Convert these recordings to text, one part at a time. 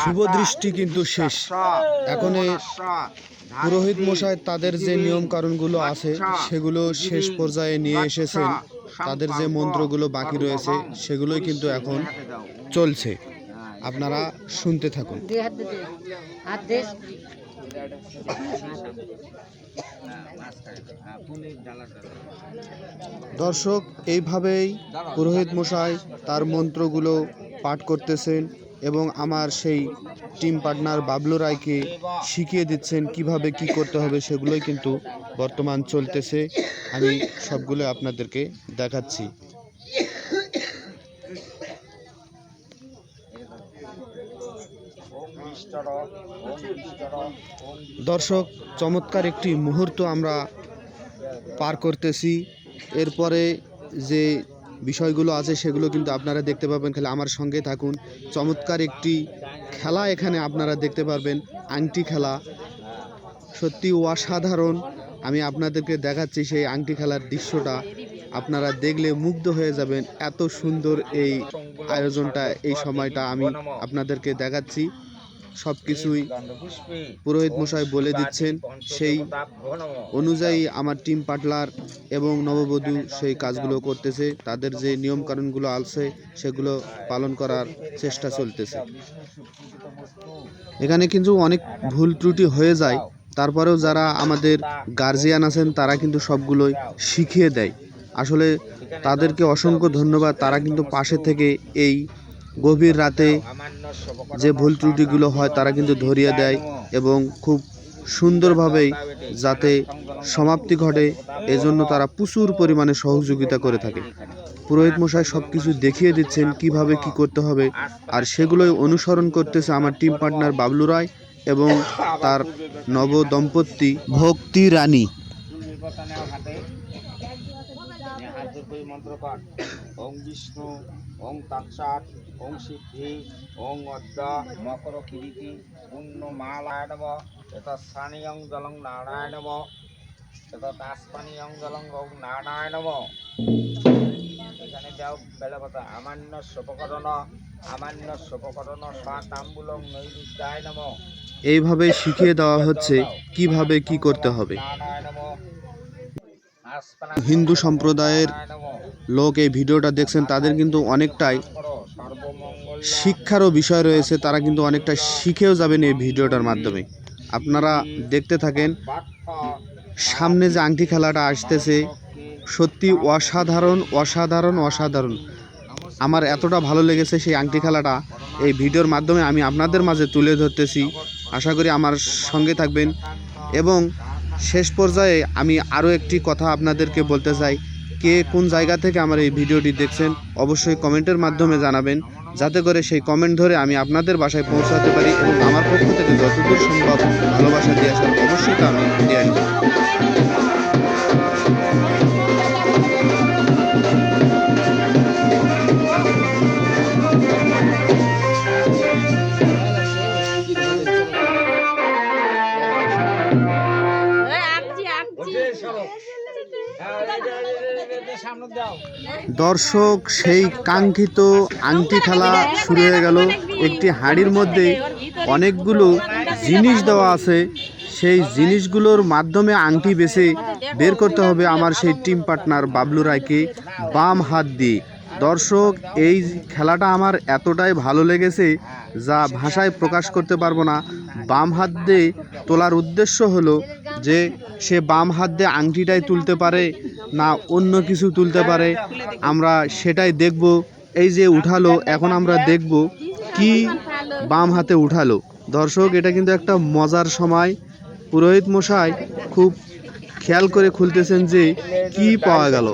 শুভ দৃষ্টি কিন্তু শেষ। এখন পুরোহিত মশাই তাদের যে নিয়ম কারণগুলো আছে সেগুলো শেষ পর্যায়ে নিয়ে এসেছেন। তাদের যে মন্ত্রগুলো বাকি রয়েছে সেগুলোই কিন্তু এখন চলছে। আপনারা শুনতে থাকুন। দর্শক এইভাবেই পুরোহিত মশাই তার মন্ত্রগুলো পাঠ করতেছেন এবং আমার সেই টিম পার্টনার বাবলু রায়কে শিখিয়ে দিচ্ছেন কীভাবে কি করতে হবে সেগুলোই কিন্তু বর্তমান চলতেছে। আমি সবগুলো আপনাদেরকে দেখাচ্ছি। দর্শক, চমৎকার একটি মুহূর্ত আমরা পার করতেছি। এরপরে যে বিষয়গুলো আছে, সেগুলো কিন্তু আপনারা দেখতে পাবেন। খালি আমার সঙ্গে থাকুন। চমৎকার একটি খেলা এখানে আপনারা দেখতে পারবেন, আংটি খেলা। সত্যি অসাধারণ। আমি আপনাদেরকে দেখাচ্ছি সেই আংটি খেলার দৃশ্যটা। আপনারা দেখলে মুগ্ধ হয়ে যাবেন এত সুন্দর এই আয়োজনটা, এই সময়টা আমি আপনাদেরকে দেখাচ্ছি। সব কিছুই পুরোহিত মশাই বলে দিচ্ছেন সেই অনুযায়ী আমার টিম পার্টনার এবং নববধূ সেই কাজগুলো করতেছে, তাদের যে নিয়ম কানুনগুলো আছে সেগুলো পালন করার চেষ্টা চলতেছে। এখানে কিন্তু অনেক ভুল ত্রুটি হয়ে যায়, তারপরেও যারা আমাদের গার্জিয়ান আছেন তারা কিন্তু সবগুলোই শিখিয়ে দেয়। আসলে তাদেরকে অসংখ্য ধন্যবাদ, তারা কিন্তু পাশে থেকে এই গভীর রাতে যে ভুল ত্রুটিগুলো হয় তারা কিন্তু ধরিয়ে দেয় এবং খুব সুন্দরভাবেই যাতে সমাপ্তি ঘটে এজন্য তারা প্রচুর পরিমাণে সহযোগিতা করে থাকে। পুরোহিত মশাই সব কিছু দেখিয়ে দিচ্ছেন কীভাবে কি করতে হবে আর সেগুলোই অনুসরণ করতেছে আমার টিম পার্টনার বাবলু রায় এবং তার নব দম্পতি ভক্তি রানী। হাত জোর করে মন্ত্র পাঠ। ওং বিষ্ণু ওং তাৎসাত ওং সিদ্ধি ওং অদ্য মকর কিরিতি পুণ্য মালায় নম এটা স্থানীয়ং জলং নারায়ণব নম এটা তাসপানীয়ং জলং ওং নারায়ণ নম এখানে যাও বেলা কথা। আমান্য সোপকরণ আমান্য সোপকরণ সাতাম্বুলং নৈবিদ্যায় নম। এইভাবে শিখিয়ে দেওয়া হচ্ছে কীভাবে কি করতে হবে। হিন্দু সম্প্রদায়ের লোক এই ভিডিওটা দেখছেন, তাদের কিন্তু অনেকটাই শিক্ষারও বিষয় রয়েছে, তারা কিন্তু অনেকটা শিখেও যাবেন এই ভিডিওটার মাধ্যমে। আপনারা দেখতে থাকেন, সামনে যে আংটি খেলাটা আসতেছে, সত্যি অসাধারণ অসাধারণ অসাধারণ। আমার এতটা ভালো লেগেছে সেই আংটি খেলাটা, এই ভিডিওর মাধ্যমে আমি আপনাদের মাঝে তুলে ধরতেছি। আশা করি আমার সঙ্গে থাকবেন এবং শেষ পর্যায়ে আমি আরও একটি কথা আপনাদেরকে বলতে চাই। কে কোন জায়গা থেকে আমার এই ভিডিওটি দেখছেন, অবশ্যই কমেন্টের মাধ্যমে জানাবেন। যাতে করে সেই কমেন্ট ধরে আমি আপনাদের বাসায় পৌঁছাতে পারি এবং আমার পক্ষ থেকে যতদূর সম্ভব ভালোবাসা দিয়ে আসার অবশ্যই আমি দর্শক, সেই কাঙ্ক্ষিত আংটি খেলা শুরু হয়ে গেল। একটি হাঁড়ির মধ্যে অনেকগুলো জিনিস দেওয়া আছে। সেই জিনিসগুলোর মাধ্যমে আংটি বেছে বের করতে হবে আমার সেই টিম পার্টনার বাবলু রায়কে বাম হাত দিয়ে। দর্শক, এই খেলাটা আমার এতটাই ভালো লেগেছে যা ভাষায় প্রকাশ করতে পারব না। বাম হাত দিয়ে তোলার উদ্দেশ্য হলো যে সে বাম হাত দিয়ে আংটিটাই তুলতে পারে না অন্য কিছু তুলতে পারে, আমরা সেটাই দেখব। এই যে উঠালো, এখন আমরা দেখব কি বাম হাতে উঠালো। দর্শক, এটা কিন্তু একটা মজার সময়। পুরোহিত মশাই খুব খেয়াল করে খুলতেছেন যে কি পাওয়া গেল।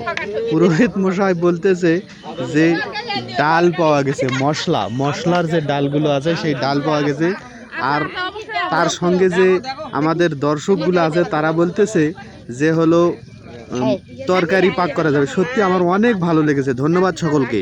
পুরোহিত মশাই বলতেছে যে ডাল পাওয়া গেছে, মশলা। মশলার যে ডালগুলো আছে, সেই ডাল পাওয়া গেছে। আর তার সঙ্গে যে আমাদের দর্শকগুলো আছে, তারা বলতেছে যে হলো তরকারি পাক করা যাবে। সত্যি আমার অনেক ভালো লেগেছে। ধন্যবাদ সকলকে।